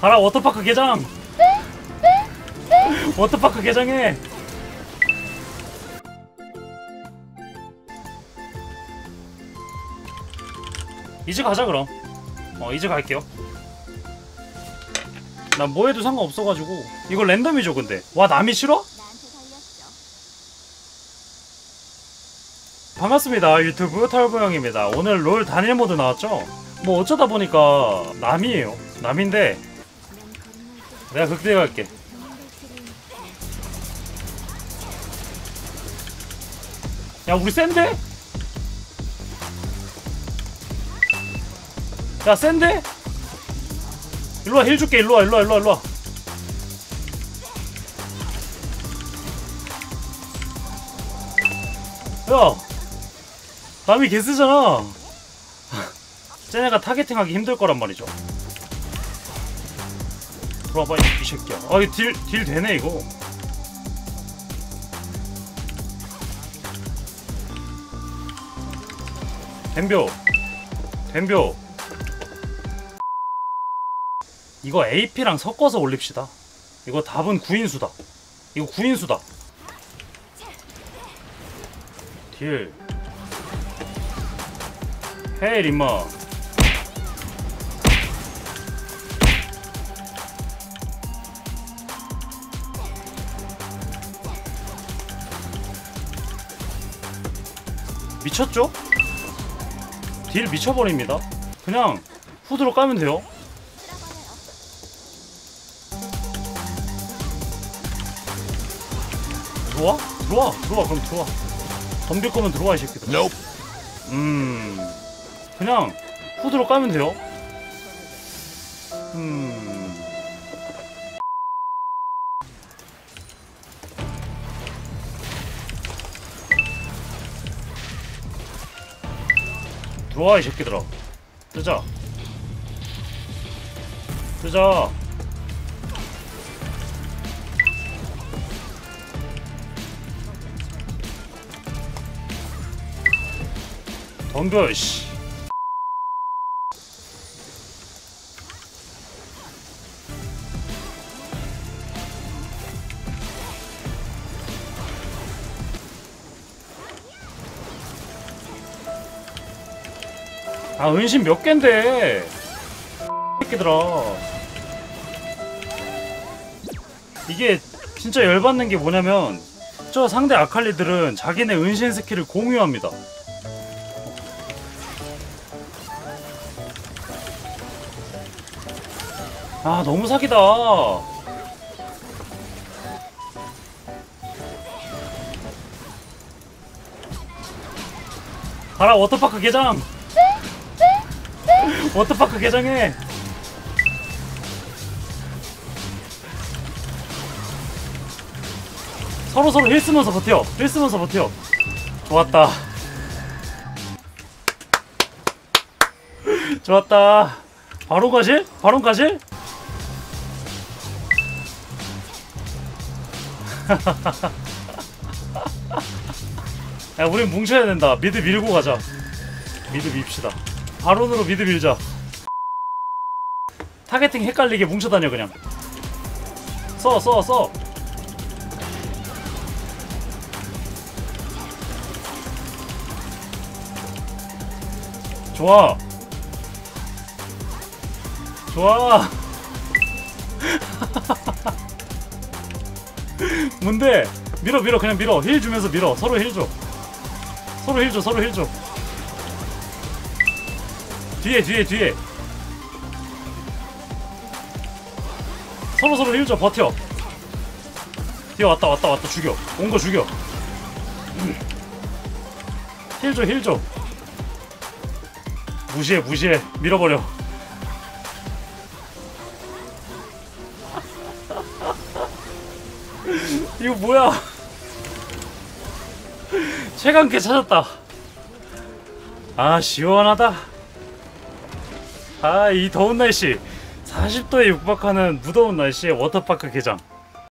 가라 워터파크 개장! 워터파크 개장해! 이제 가자 그럼. 어 이제 갈게요. 난 뭐해도 상관없어가지고. 이거 랜덤이죠 근데. 와 남이 싫어? 반갑습니다 유튜브 털보 형입니다. 오늘 롤 단일 모드 나왔죠? 뭐 어쩌다 보니까 남이에요. 남인데 내가 극대 갈게. 야 우리 센데? 야 센데? 일로와 힐 줄게. 일로와 일로와 일로와 일로와. 야 남이 개쓰잖아. 쟤네가 타겟팅하기 힘들 거란 말이죠 들어와봐 이, 이 새끼야. 아 이거 딜, 딜 되네 이거. 댐벼. 댐벼. 이거 AP랑 섞어서 올립시다. 이거 답은 9인수다. 이거 9인수다. 딜. 헤이 임마 미쳤죠? 딜 미쳐버립니다. 그냥 후드로 까면 돼요. 들어와? 들어와 들어와 그럼 들어와. 덤빌 거면 들어와 이 새끼들. 음 그냥 후드로 까면 돼요. 음 들어와 이 새끼들아. 뜨자. 뜨자. 덤벼 씨 아 은신 몇 갠데? 새끼들아. 이게 진짜 열받는 게 뭐냐면 저 상대 아칼리들은 자기네 은신 스킬을 공유합니다. 아 너무 사기다. 가라 워터파크 개장 워터파크 개장해. 서로 서로 힐 쓰면서 버텨. 힐 쓰면서 버텨. 좋았다. 좋았다. 바로 가실? 바로 가실? 야 우린 뭉쳐야 된다. 미드 밀고 가자. 미드 밉시다 바론으로 미드 밀자. 타겟팅 헷갈리게 뭉쳐다녀 그냥. 써 써, 써. 좋아. 좋아. 뭔데 밀어 밀어 그냥 밀어. 힐 주면서 밀어. 서로 힐 줘. 서로 힐 줘 서로 힐줘 뒤에 뒤에 뒤에. 서로 서로 힐줘 버텨. 뒤에 왔다 왔다 왔다. 죽여. 온 거 죽여. 힐줘 힐줘. 무시해 무시해. 밀어버려. 이거 뭐야? 최강캐 찾았다. 아 시원하다 아 이 더운 날씨. 40도에 육박하는 무더운 날씨에 워터파크 개장